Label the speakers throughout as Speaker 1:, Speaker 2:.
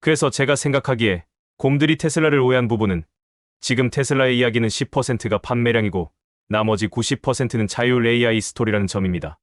Speaker 1: 그래서 제가 생각하기에 곰들이 테슬라를 오해한 부분은 지금 테슬라의 이야기는 10%가 판매량이고 나머지 90%는 자율 AI 스토리라는 점입니다.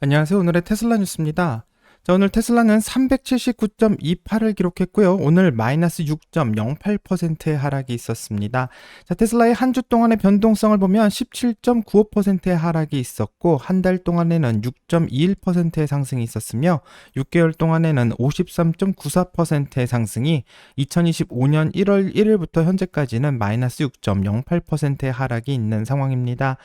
Speaker 2: 안녕하세요. 오늘의 테슬라 뉴스입니다. 자, 오늘 테슬라는 379.28을 기록했고요. 오늘 마이너스 6.08%의 하락이 있었습니다. 자, 테슬라의 한 주 동안의 변동성을 보면 17.95%의 하락이 있었고, 한 달 동안에는 6.21%의 상승이 있었으며, 6개월 동안에는 53.94%의 상승이 2025년 1월 1일부터 현재까지는 마이너스 6.08%의 하락이 있는 상황입니다.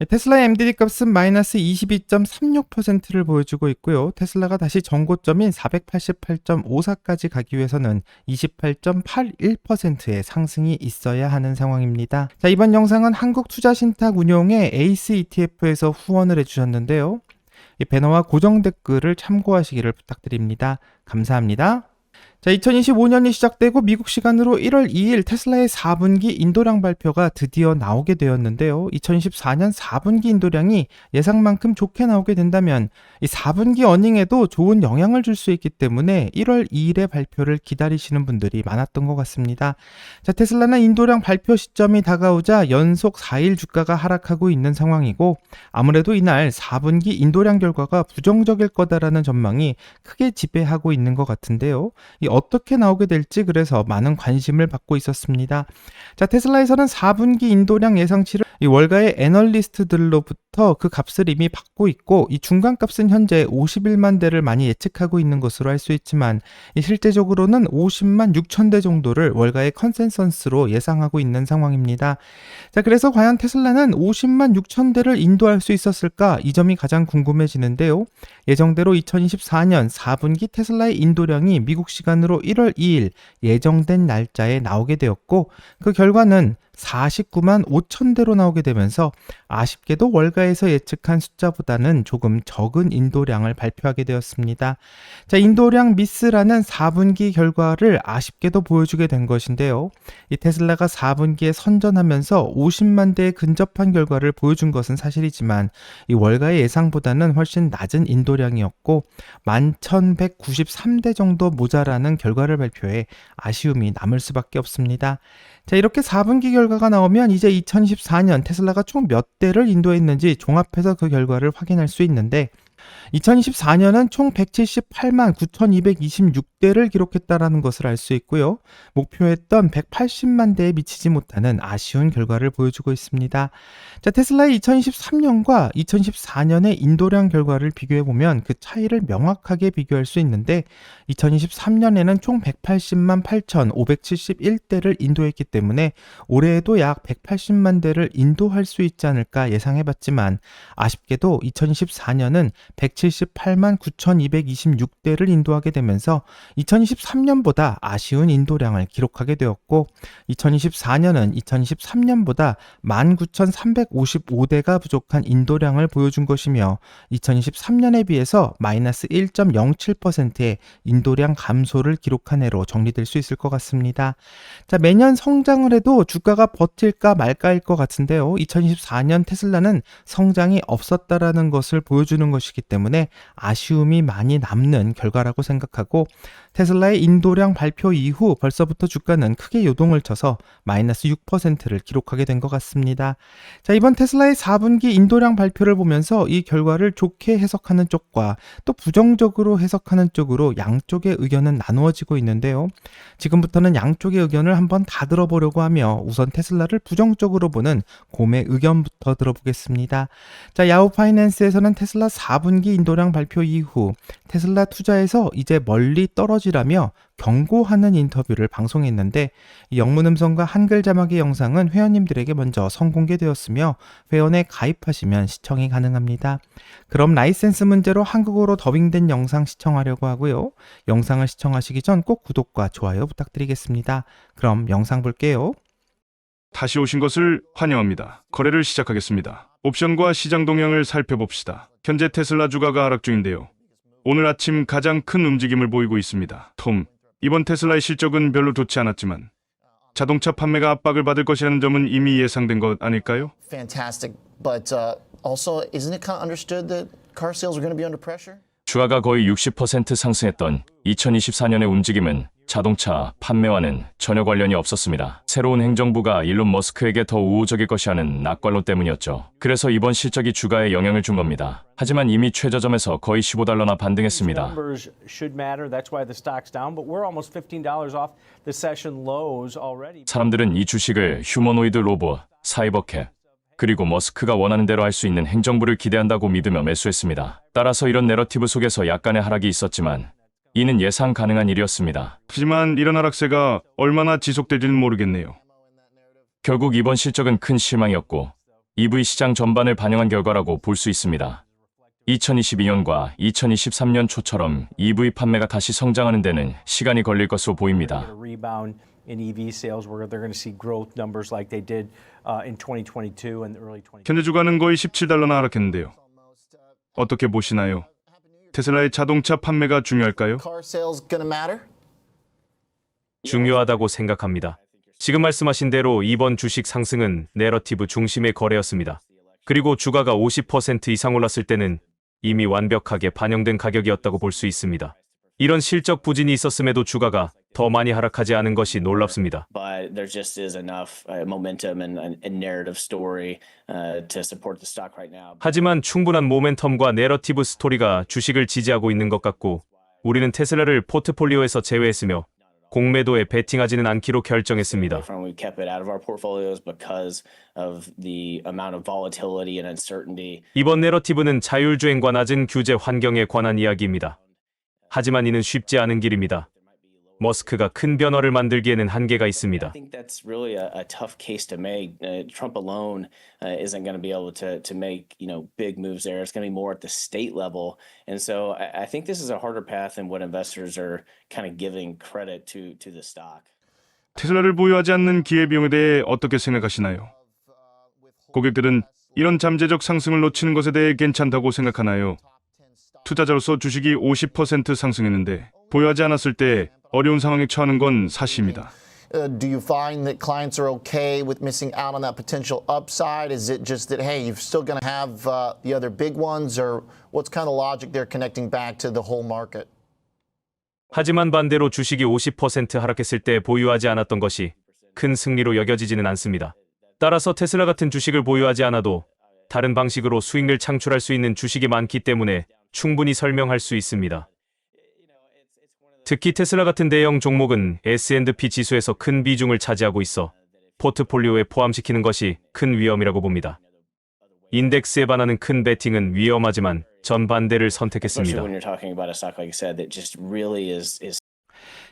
Speaker 2: 네, 테슬라의 MDD 값은 마이너스 22.36%를 보여주고 있고요. 테슬라가 다시 전고점인 488.54까지 가기 위해서는 28.81%의 상승이 있어야 하는 상황입니다. 자, 이번 영상은 한국투자신탁 운용의 에이스 ETF에서 후원을 해주셨는데요. 이 배너와 고정 댓글을 참고하시기를 부탁드립니다. 감사합니다. 자, 2025년이 시작되고 미국 시간으로 1월 2일 테슬라의 4분기 인도량 발표가 드디어 나오게 되었는데요. 2024년 4분기 인도량이 예상만큼 좋게 나오게 된다면 이 4분기 어닝에도 좋은 영향을 줄 수 있기 때문에 1월 2일의 발표를 기다리시는 분들이 많았던 것 같습니다. 자, 테슬라는 인도량 발표 시점이 다가오자 연속 4일 주가가 하락하고 있는 상황이고 아무래도 이날 4분기 인도량 결과가 부정적일 거다라는 전망이 크게 지배하고 있는 것 같은데요. 이 어떻게 나오게 될지 그래서 많은 관심을 받고 있었습니다. 자, 테슬라에서는 4분기 인도량 예상치를 이 월가의 애널리스트들로부터 그 값을 이미 받고 있고 이 중간 값은 현재 51만 대를 많이 예측하고 있는 것으로 알 수 있지만 이 실제적으로는 50만 6천 대 정도를 월가의 컨센서스로 예상하고 있는 상황입니다. 자, 그래서 과연 테슬라는 50만 6천 대를 인도할 수 있었을까? 이 점이 가장 궁금해지는데요. 예정대로 2024년 4분기 테슬라의 인도량이 미국 시간으로 1월 2일 예정된 날짜에 나오게 되었고 그 결과는 49만 5천 대로 나오게 되면서 아쉽게도 월가에서 예측한 숫자보다는 조금 적은 인도량을 발표하게 되었습니다. 자, 인도량 미스라는 4분기 결과를 아쉽게도 보여주게 된 것인데요. 이 테슬라가 4분기에 선전하면서 50만 대에 근접한 결과를 보여준 것은 사실이지만 이 월가의 예상보다는 훨씬 낮은 인도량이었고 11,193대 정도 모자라는 결과를 발표해 아쉬움이 남을 수밖에 없습니다. 자, 이렇게 4분기 결과가 나오면 이제 2024년 테슬라가 총 몇 대를 인도했는지 종합해서 그 결과를 확인할 수 있는데 2024년은 총 178만 9,226대를 기록했다라는 것을 알 수 있고요. 목표했던 180만 대에 미치지 못하는 아쉬운 결과를 보여주고 있습니다. 자, 테슬라의 2023년과 2014년의 인도량 결과를 비교해 보면 그 차이를 명확하게 비교할 수 있는데 2023년에는 총 180만 8,571대를 인도했기 때문에 올해에도 약 180만 대를 인도할 수 있지 않을까 예상해 봤지만 아쉽게도 2024년은 178만 9,226대를 인도하게 되면서 2023년보다 아쉬운 인도량을 기록하게 되었고 2024년은 2023년보다 19,355대가 부족한 인도량을 보여준 것이며 2023년에 비해서 마이너스 1.07%의 인도량 감소를 기록한 해로 정리될 수 있을 것 같습니다. 자, 매년 성장을 해도 주가가 버틸까 말까일 것 같은데요. 2024년 테슬라는 성장이 없었다라는 것을 보여주는 것이기 때문에 아쉬움이 많이 남는 결과라고 생각하고 테슬라의 인도량 발표 이후 벌써부터 주가는 크게 요동을 쳐서 마이너스 6%를 기록하게 된 것 같습니다. 자, 이번 테슬라의 4분기 인도량 발표를 보면서 이 결과를 좋게 해석하는 쪽과 또 부정적으로 해석하는 쪽으로 양쪽의 의견은 나누어지고 있는데요. 지금부터는 양쪽의 의견을 한번 다 들어보려고 하며 우선 테슬라를 부정적으로 보는 곰의 의견부터 들어보겠습니다. 자, 야후 파이낸스에서는 테슬라 4분기 인도량 발표 이후 테슬라 투자에서 이제 멀리 떨어지 라며 경고하는 인터뷰를 방송했는데 이 영문 음성과 한글 자막의 영상은 회원님들에게 먼저 선공개되었으며 회원에 가입하시면 시청이 가능합니다. 그럼 라이센스 문제로 한국어로 더빙된 영상 시청하려고 하고요. 영상을 시청하시기 전 꼭 구독과 좋아요 부탁드리겠습니다. 그럼 영상 볼게요.
Speaker 3: 다시 오신 것을 환영합니다. 거래를 시작하겠습니다. 옵션과 시장 동향을 살펴봅시다. 현재 테슬라 주가가 하락 중인데요. 오늘 아침 가장 큰 움직임을 보이고 있습니다. 톰, 이번 테슬라의 실적은 별로 좋지 않았지만 자동차 판매가 압박을 받을 것이라는 점은 이미 예상된 것 아닐까요?
Speaker 4: fantastic. But uh, also, isn't it kind of understood that car sales are going to be under pressure?
Speaker 5: 주가가 거의 60% 상승했던 2024년의 움직임은 자동차 판매와는 전혀 관련이 없었습니다. 새로운 행정부가 일론 머스크에게 더 우호적일 것이라는 낙관론 때문이었죠. 그래서 이번 실적이 주가에 영향을 준 겁니다. 하지만 이미 최저점에서 거의 15달러나 반등했습니다.
Speaker 6: Numbers should matter. That's why the stock's down, but we're almost $15 off the session lows already.
Speaker 5: 사람들은 이 주식을 휴머노이드 로봇, 사이버캡, 그리고 머스크가 원하는 대로 할 수 있는 행정부를 기대한다고 믿으며 매수했습니다. 따라서 이런 내러티브 속에서 약간의 하락이 있었지만 이는 예상 가능한 일이었습니다.
Speaker 3: 하지만 이런 하락세가 얼마나 지속될지는 모르겠네요.
Speaker 5: 결국 이번 실적은 큰 실망이었고 EV 시장 전반을 반영한 결과라고 볼 수 있습니다. 2022년과 2023년 초처럼 EV 판매가 다시 성장하는 데는 시간이 걸릴 것으로 보입니다.
Speaker 6: A rebound in EV sales where they're going to see growth numbers like they did uh, in 2022 and early 20.
Speaker 3: 현재 주가는 거의 17달러나 하락했는데요. 어떻게 보시나요? 테슬라의 자동차 판매가 중요할까요?
Speaker 1: 중요하다고 생각합니다. 지금 말씀하신 대로 이번 주식 상승은 내러티브 중심의 거래였습니다. 그리고 주가가 50% 이상 올랐을 때는 이미 완벽하게 반영된 가격이었다고 볼 수 있습니다. 이런 실적 부진이 있었음에도 주가가 더 많이 하락하지 않은 것이 놀랍습니다.
Speaker 7: but there just is enough uh, momentum and a narrative story uh, to support the stock right now.
Speaker 1: 하지만 충분한 모멘텀과 내러티브 스토리가 주식을 지지하고 있는 것 같고 우리는 테슬라를 포트폴리오에서 제외했으며 공매도에 베팅하지는 않기로 결정했습니다. 이번 내러티브는 자율주행과 낮은 규제 환경에 관한 이야기입니다. 하지만 이는 쉽지 않은 길입니다. 머스크가 큰 변화를 만들기에는 한계가
Speaker 7: I
Speaker 1: 있습니다.
Speaker 7: think that's really a, a tough case to make. Uh, Trump alone uh, isn't going to be able to to make you know big moves there. It's going to be more at the state level, and so I, I think this is a harder path than what investors are kind of giving credit to to the stock.
Speaker 3: 테슬라를 보유하지 않는 기회비용에 대해 어떻게 생각하시나요? 고객들은 이런 잠재적 상승을 놓치는 것에 대해 괜찮다고 생각하나요? 투자자로서 주식이 50% 상승했는데 보유하지 않았을 때 어려운 상황에 처하는 건 사실입니다.
Speaker 4: Uh, do you find that clients are okay with missing out on that potential upside? Is it just that, hey, you're still going to have uh, the other big ones, or what's kind of logic there connecting back to the whole market?
Speaker 1: 하지만 반대로 주식이 50% 하락했을 때 보유하지 않았던 것이 큰 승리로 여겨지지는 않습니다. 따라서 테슬라 같은 주식을 보유하지 않아도 다른 방식으로 수익을 창출할 수 있는 주식이 많기 때문에 충분히 설명할 수 있습니다. 특히 테슬라 같은 대형 종목은 S&P 지수에서 큰 비중을 차지하고 있어 포트폴리오에 포함시키는 것이 큰 위험이라고 봅니다. 인덱스에 반하는 큰 베팅은 위험하지만 전반대를 선택했습니다.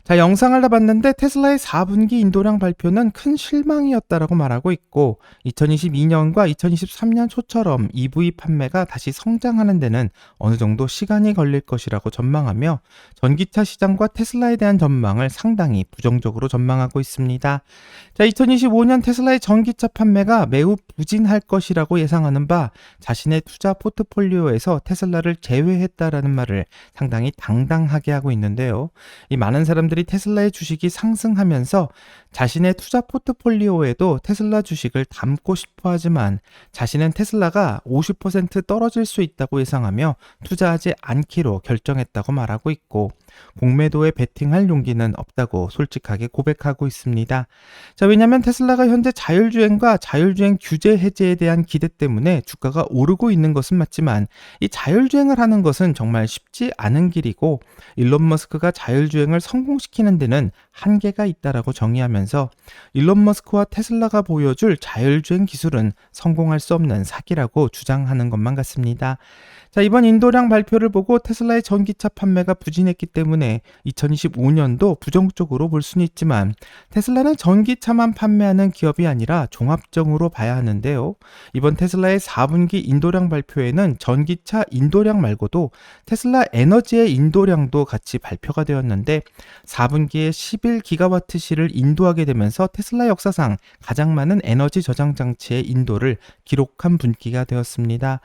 Speaker 2: 자, 영상을 다 봤는데 테슬라의 4분기 인도량 발표는 큰 실망이었다라고 말하고 있고 2022년과 2023년 초처럼 EV 판매가 다시 성장하는 데는 어느 정도 시간이 걸릴 것이라고 전망하며 전기차 시장과 테슬라에 대한 전망을 상당히 부정적으로 전망하고 있습니다. 자, 2025년 테슬라의 전기차 판매가 매우 부진할 것이라고 예상하는 바 자신의 투자 포트폴리오에서 테슬라를 제외했다라는 말을 상당히 당당하게 하고 있는데요. 이 많은 사람들 이 테슬라의 주식이 상승하면서 자신의 투자 포트폴리오에도 테슬라 주식을 담고 싶어 하지만 자신은 테슬라가 50% 떨어질 수 있다고 예상하며 투자하지 않기로 결정했다고 말하고 있고 공매도에 베팅할 용기는 없다고 솔직하게 고백하고 있습니다. 자, 왜냐면 테슬라가 현재 자율주행과 자율주행 규제 해제에 대한 기대 때문에 주가가 오르고 있는 것은 맞지만 이 자율주행을 하는 것은 정말 쉽지 않은 길이고 일론 머스크가 자율주행을 성공 시키는 데는 한계가 있다라고 정의하면서 일론 머스크와 테슬라가 보여줄 자율주행 기술은 성공할 수 없는 사기라고 주장하는 것만 같습니다. 자, 이번 인도량 발표를 보고 테슬라의 전기차 판매가 부진했기 때문에 2025년도 부정적으로 볼 수는 있지만 테슬라는 전기차만 판매하는 기업이 아니라 종합적으로 봐야 하는데요. 이번 테슬라의 4분기 인도량 발표에는 전기차 인도량 말고도 테슬라 에너지의 인도량도 같이 발표가 되었는데 4분기에 41기가와트시를 인도하게 되면서 테슬라 역사상 가장 많은 에너지 저장 장치의 인도를 기록한 분기가 되었습니다.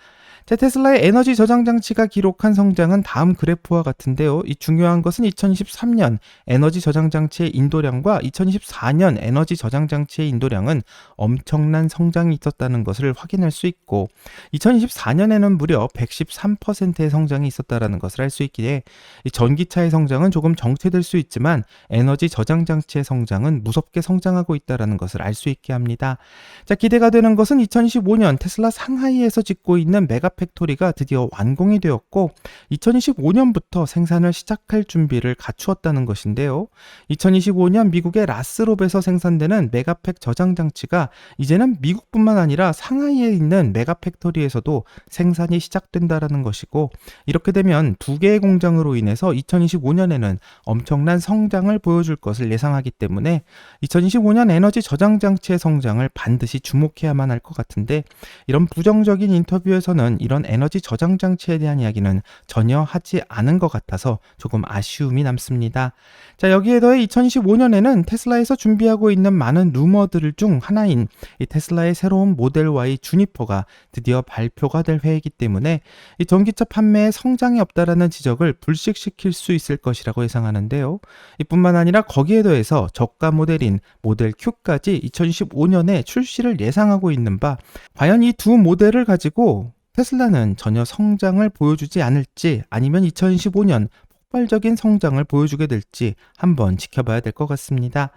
Speaker 2: 자, 테슬라의 에너지 저장 장치가 기록한 성장은 다음 그래프와 같은데요. 이 중요한 것은 2023년 에너지 저장 장치의 인도량과 2024년 에너지 저장 장치의 인도량은 엄청난 성장이 있었다는 것을 확인할 수 있고 2024년에는 무려 113%의 성장이 있었다는 것을 알 수 있기에 이 전기차의 성장은 조금 정체될 수 있지만 에너지 저장 장치의 성장은 무섭게 성장하고 있다는 것을 알 수 있게 합니다. 자, 기대가 되는 것은 2025년 테슬라 상하이에서 짓고 있는 메가 팩토리가 드디어 완공이 되었고 2025년부터 생산을 시작할 준비를 갖추었다는 것인데요. 2025년 미국의 라스롭에서 생산되는 메가팩 저장 장치가 이제는 미국뿐만 아니라 상하이에 있는 메가 팩토리에서도 생산이 시작된다라는 것이고 이렇게 되면 두 개의 공장으로 인해서 2025년에는 엄청난 성장을 보여줄 것을 예상하기 때문에 2025년 에너지 저장 장치의 성장을 반드시 주목해야만 할 것 같은데 이런 부정적인 인터뷰에서는 이런 에너지 저장 장치에 대한 이야기는 전혀 하지 않은 것 같아서 조금 아쉬움이 남습니다. 자, 여기에 더해 2025년에는 테슬라에서 준비하고 있는 많은 루머들 중 하나인 이 테슬라의 새로운 모델 Y 주니퍼가 드디어 발표가 될 해이기 때문에 이 전기차 판매에 성장이 없다라는 지적을 불식시킬 수 있을 것이라고 예상하는데요. 이뿐만 아니라 거기에 더해서 저가 모델인 모델 Q까지 2025년에 출시를 예상하고 있는 바 과연 이 두 모델을 가지고 테슬라는 전혀 성장을 보여주지 않을지 아니면 2015년 폭발적인 성장을 보여주게 될지 한번 지켜봐야 될 것 같습니다.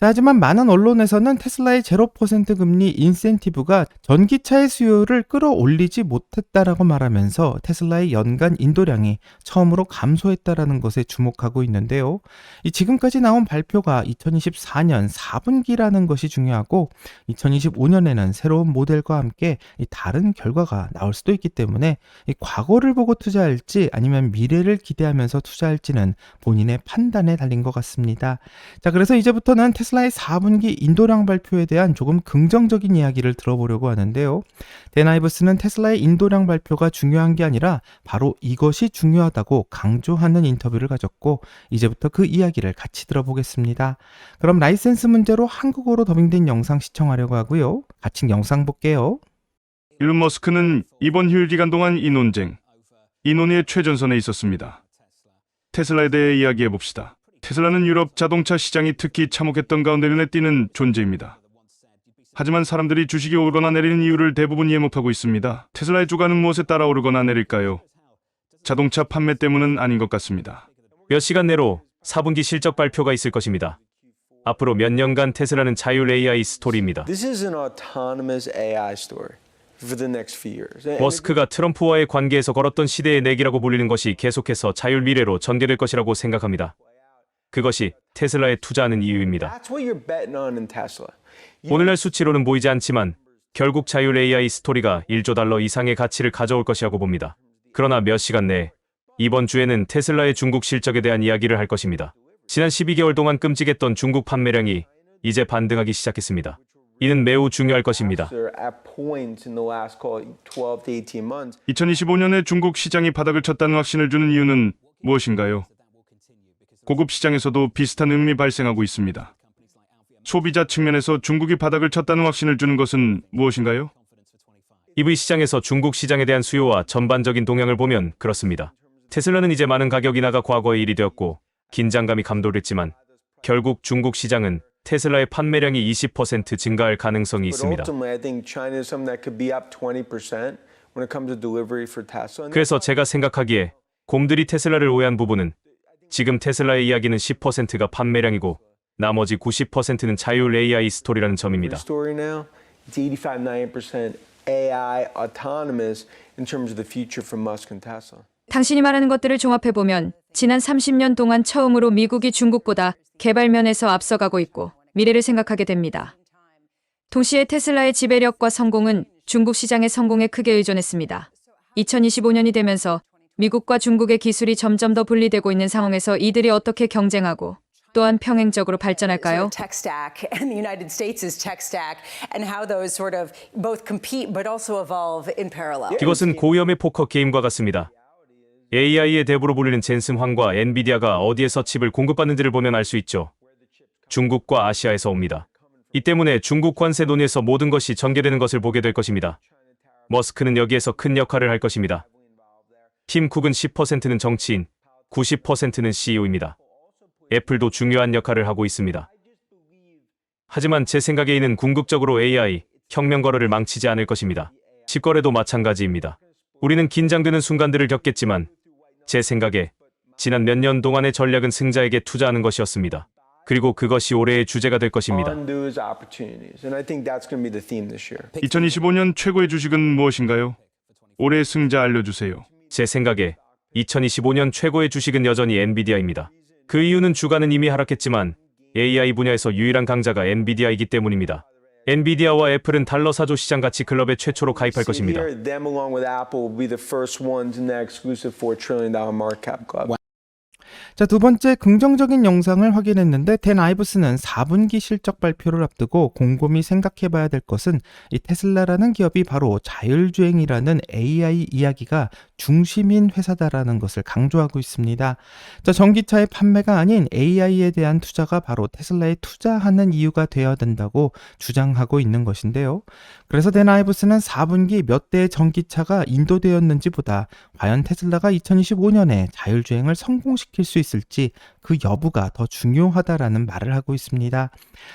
Speaker 2: 자, 하지만 많은 언론에서는 테슬라의 0% 금리 인센티브가 전기차의 수요를 끌어올리지 못했다라고 말하면서 테슬라의 연간 인도량이 처음으로 감소했다라는 것에 주목하고 있는데요. 이 지금까지 나온 발표가 2024년 4분기라는 것이 중요하고 2025년에는 새로운 모델과 함께 이 다른 결과가 나올 수도 있기 때문에 이 과거를 보고 투자할지 아니면 미래를 기대하면서 투자할지는 본인의 판단에 달린 것 같습니다. 자, 그래서 이제부터는 테슬라 의 4분기 인도량 발표에 대한 조금 긍정적인 이야기를 들어보려고 하는데요. 데나이브스는 테슬라의 인도량 발표가 중요한 게 아니라 바로 이것이 중요하다고 강조하는 인터뷰를 가졌고 이제부터 그 이야기를 같이 들어보겠습니다. 그럼 라이센스 문제로 한국어로 더빙된 영상 시청하려고 하고요. 같이 영상 볼게요.
Speaker 3: 일론 머스크는 이번 휴일 기간 동안 이 논쟁, 이 논의의 최전선에 있었습니다. 테슬라에 대해 이야기해 봅시다. 테슬라는 유럽 자동차 시장이 특히 참혹했던 가운데 눈에 띄는 존재입니다. 하지만 사람들이 주식이 오르거나 내리는 이유를 대부분 예목하고 있습니다. 테슬라의 주가는 무엇에 따라 오르거나 내릴까요? 자동차 판매 때문은 아닌 것 같습니다.
Speaker 1: 몇 시간 내로 4분기 실적 발표가 있을 것입니다. 앞으로 몇 년간 테슬라는 자율 AI 스토리입니다.
Speaker 8: This is an autonomous AI story for the next few years. And- and
Speaker 1: 머스크가 트럼프와의 관계에서 걸었던 시대의 내기라고 불리는 것이 계속해서 자율 미래로 전개될 것이라고 생각합니다. 그것이 테슬라에 투자하는 이유입니다. 오늘날 수치로는 보이지 않지만 결국 자율 AI 스토리가 1조 달러 이상의 가치를 가져올 것이라고 봅니다. 그러나 몇 시간 내에 이번 주에는 테슬라의 중국 실적에 대한 이야기를 할 것입니다. 지난 12개월 동안 끔찍했던 중국 판매량이 이제 반등하기 시작했습니다. 이는 매우 중요할 것입니다.
Speaker 8: They're at points in the last call it 12 to 18 months.
Speaker 3: 2025년에 중국 시장이 바닥을 쳤다는 확신을 주는 이유는 무엇인가요? 고급 시장에서도 비슷한 의미 발생하고 있습니다. 소비자 측면에서 중국이 바닥을 쳤다는 확신을 주는 것은 무엇인가요?
Speaker 1: EV 시장에서 중국 시장에 대한 수요와 전반적인 동향을 보면 그렇습니다. 테슬라는 이제 많은 가격 인하가 과거의 일이 되었고 긴장감이 감돌했지만 결국 중국 시장은 테슬라의 판매량이 20% 증가할 가능성이 있습니다.
Speaker 8: ultimately, I think China is something that could be up 20% when it comes to delivery for Tesla. And
Speaker 1: 그래서 제가 생각하기에 곰들이 테슬라를 오해한 부분은 지금 테슬라의 이야기는 10%가 판매량이고 나머지 90%는 자율 AI 스토리라는 점입니다.
Speaker 8: story now, it's 85, 90% AI autonomous in terms of the future for Musk and Tesla.
Speaker 9: 당신이 말하는 것들을 종합해 보면 지난 30년 동안 처음으로 미국이 중국보다 개발면에서 앞서가고 있고 미래를 생각하게 됩니다. 동시에 테슬라의 지배력과 성공은 중국 시장의 성공에 크게 의존했습니다. 2025년이 되면서 미국과 중국의 기술이 점점 더 분리되고 있는 상황에서 이들이 어떻게 경쟁하고 또한 평행적으로 발전할까요?
Speaker 1: 이것은 고위험의 포커 게임과 같습니다. AI의 대부로 불리는 젠슨 황과 엔비디아가 어디에서 칩을 공급받는지를 보면 알 수 있죠. 중국과 아시아에서 옵니다. 이 때문에 중국 관세 논의에서 모든 것이 전개되는 것을 보게 될 것입니다. 머스크는 여기에서 큰 역할을 할 것입니다. 팀 쿡은 10%는 정치인, 90%는 CEO입니다. 애플도 중요한 역할을 하고 있습니다. 하지만 제 생각에 이는 궁극적으로 AI, 혁명 거래를 망치지 않을 것입니다. 집거래도 마찬가지입니다. 우리는 긴장되는 순간들을 겪겠지만 제 생각에 지난 몇 년 동안의 전략은 승자에게 투자하는 것이었습니다. 그리고 그것이 올해의 주제가 될 것입니다.
Speaker 8: On those opportunities. And I think that's going to be the theme this year.
Speaker 3: 2025년 최고의 주식은 무엇인가요? 올해 승자 알려주세요.
Speaker 1: 제 생각에 2025년 최고의 주식은 여전히 엔비디아입니다. 그 이유는 주가는 이미 하락했지만 AI 분야에서 유일한 강자가 엔비디아이기 때문입니다. 엔비디아와 애플은 달러 사조 시장 가치 클럽에 최초로 가입할 것입니다.
Speaker 2: 자, 두 번째 긍정적인 영상을 확인했는데 댄 아이브스는 4분기 실적 발표를 앞두고 곰곰이 생각해 봐야 될 것은 이 테슬라라는 기업이 바로 자율주행이라는 AI 이야기가 중심인 회사다라는 것을 강조하고 있습니다. 자, 전기차의 판매가 아닌 AI에 대한 투자가 바로 테슬라에 투자하는 이유가 되어야 된다고 주장하고 있는 것인데요. 그래서 댄 아이브스는 4분기 몇 대의 전기차가 인도되었는지보다 과연 테슬라가 2025년에 자율주행을 성공시킬 수 있을지 그 여부가 더 중요하다라는 말을 하고 있습니다.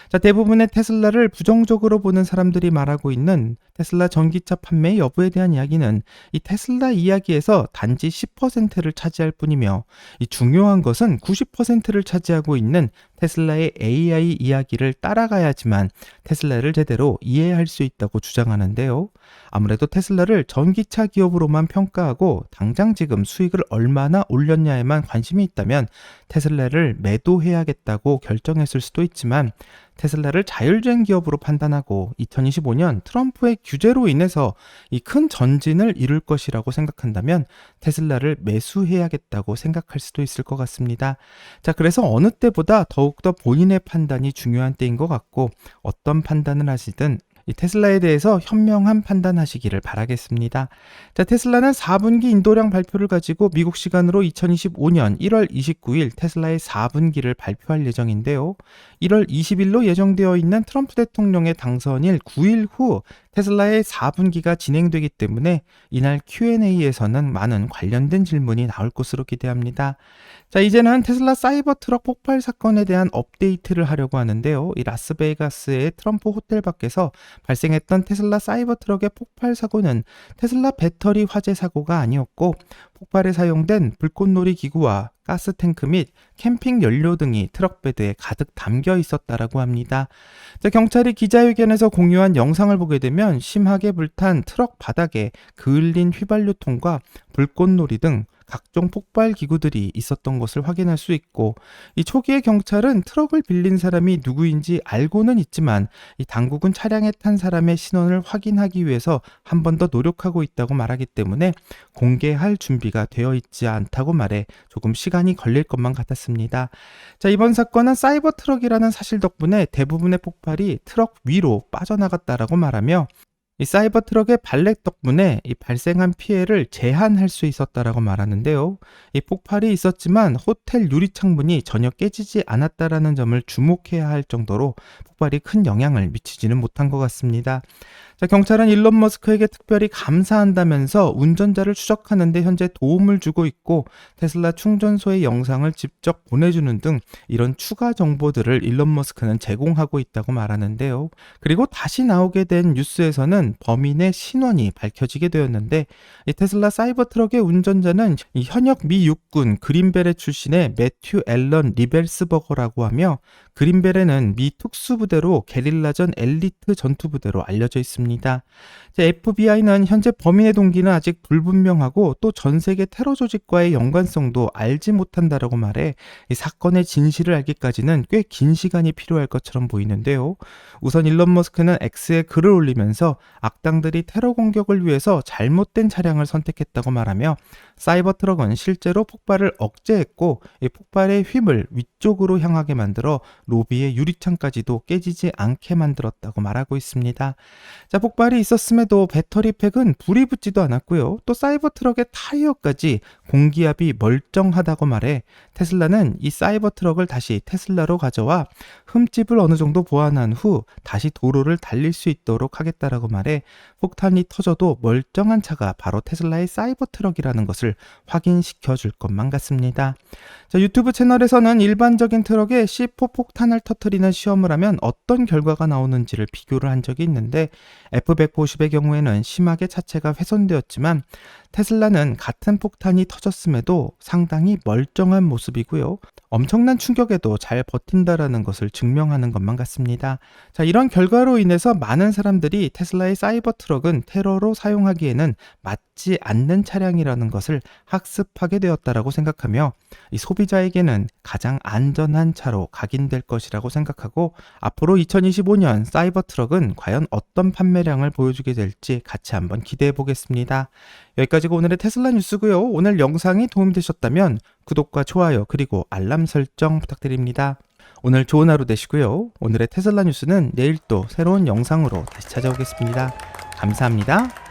Speaker 2: 자, 대부분의 테슬라를 부정적으로 보는 사람들이 말하고 있는 테슬라 전기차 판매 여부에 대한 이야기는 이 테슬라 이야기에서 단지 10%를 차지할 뿐이며 이 중요한 것은 90%를 차지하고 있는 테슬라의 AI 이야기를 따라가야지만 테슬라를 제대로 이해할 수 있다고 주장하는데요. 아무래도 테슬라를 전기차 기업으로만 평가하고 당장 지금 수익을 얼마나 올렸냐에만 관심이 있다면 테슬라를 매도해야겠다고 결정했을 수도 있지만 테슬라를 자율주행 기업으로 판단하고 2025년 트럼프의 규제로 인해서 이 큰 전진을 이룰 것이라고 생각한다면 테슬라를 매수해야겠다고 생각할 수도 있을 것 같습니다. 자, 그래서 어느 때보다 더욱더 본인의 판단이 중요한 때인 것 같고 어떤 판단을 하시든 이 테슬라에 대해서 현명한 판단하시기를 바라겠습니다. 자, 테슬라는 4분기 인도량 발표를 가지고 미국 시간으로 2025년 1월 29일 테슬라의 4분기를 발표할 예정인데요. 1월 20일로 예정되어 있는 트럼프 대통령의 당선일 9일 후 테슬라의 4분기가 진행되기 때문에 이날 Q&A에서는 많은 관련된 질문이 나올 것으로 기대합니다. 자, 이제는 테슬라 사이버 트럭 폭발 사건에 대한 업데이트를 하려고 하는데요. 이 라스베이거스의 트럼프 호텔 밖에서 발생했던 테슬라 사이버 트럭의 폭발 사고는 테슬라 배터리 화재 사고가 아니었고 폭발에 사용된 불꽃놀이 기구와 가스 탱크 및 캠핑 연료 등이 트럭 베드에 가득 담겨 있었다라고 합니다. 자, 경찰이 기자회견에서 공유한 영상을 보게 되면 심하게 불탄 트럭 바닥에 그을린 휘발유통과 불꽃놀이 등 각종 폭발 기구들이 있었던 것을 확인할 수 있고 이 초기에 경찰은 트럭을 빌린 사람이 누구인지 알고는 있지만 이 당국은 차량에 탄 사람의 신원을 확인하기 위해서 한 번 더 노력하고 있다고 말하기 때문에 공개할 준비가 되어 있지 않다고 말해 조금 시간이 걸릴 것만 같았습니다. 자, 이번 사건은 사이버 트럭이라는 사실 덕분에 대부분의 폭발이 트럭 위로 빠져나갔다라고 말하며 이 사이버 트럭의 발렉 덕분에 이 발생한 피해를 제한할 수 있었다라고 말하는데요. 이 폭발이 있었지만 호텔 유리 창문이 전혀 깨지지 않았다라는 점을 주목해야 할 정도로 폭발이 큰 영향을 미치지는 못한 것 같습니다. 자, 경찰은 일론 머스크에게 특별히 감사한다면서 운전자를 추적하는데 현재 도움을 주고 있고 테슬라 충전소의 영상을 직접 보내주는 등 이런 추가 정보들을 일론 머스크는 제공하고 있다고 말하는데요. 그리고 다시 나오게 된 뉴스에서는 범인의 신원이 밝혀지게 되었는데 이 테슬라 사이버 트럭의 운전자는 이 현역 미 육군 그린벨에 출신의 매튜 앨런 리벨스버거라고 하며 그린벨에는 미 특수부대로 게릴라전 엘리트 전투부대로 알려져 있습니다. FBI는 현재 범인의 동기는 아직 불분명하고 또 전 세계 테러 조직과의 연관성도 알지 못한다라고 말해 이 사건의 진실을 알기까지는 꽤 긴 시간이 필요할 것처럼 보이는데요. 우선 일론 머스크는 X에 글을 올리면서 악당들이 테러 공격을 위해서 잘못된 차량을 선택했다고 말하며 사이버 트럭은 실제로 폭발을 억제했고 이 폭발의 힘을 위쪽으로 향하게 만들어 로비의 유리창까지도 깨지지 않게 만들었다고 말하고 있습니다. 자, 자, 폭발이 있었음에도 배터리 팩은 불이 붙지도 않았고요. 또 사이버 트럭의 타이어까지 공기압이 멀쩡하다고 말해 테슬라는 이 사이버 트럭을 다시 테슬라로 가져와 흠집을 어느 정도 보완한 후 다시 도로를 달릴 수 있도록 하겠다라고 말해 폭탄이 터져도 멀쩡한 차가 바로 테슬라의 사이버 트럭이라는 것을 확인시켜 줄 것만 같습니다. 자, 유튜브 채널에서는 일반적인 트럭에 C4 폭탄 을 터뜨리는 시험을 하면 어떤 결과가 나오는지를 비교를 한 적이 있는데 F150의 경우에는 심하게 차체가 훼손되었지만 테슬라는 같은 폭탄이 터졌음에도 상당히 멀쩡한 모습이고요. 엄청난 충격에도 잘 버틴다라는 것을 증명하는 것만 같습니다. 자, 이런 결과로 인해서 많은 사람들이 테슬라의 사이버 트럭은 테러로 사용하기에는 맞지 않는 차량이라는 것을 학습하게 되었다라고 생각하며 이 소비자에게는 가장 안전한 차로 각인될 것이라고 생각하고 앞으로 2025년 사이버 트럭은 과연 어떤 판매량을 보여주게 될지 같이 한번 기대해 보겠습니다. 여기까지가 오늘의 테슬라 뉴스고요. 오늘 영상이 도움이 되셨다면 구독과 좋아요 그리고 알람 설정 부탁드립니다. 오늘 좋은 하루 되시고요. 오늘의 테슬라 뉴스는 내일 또 새로운 영상으로 다시 찾아오겠습니다. 감사합니다.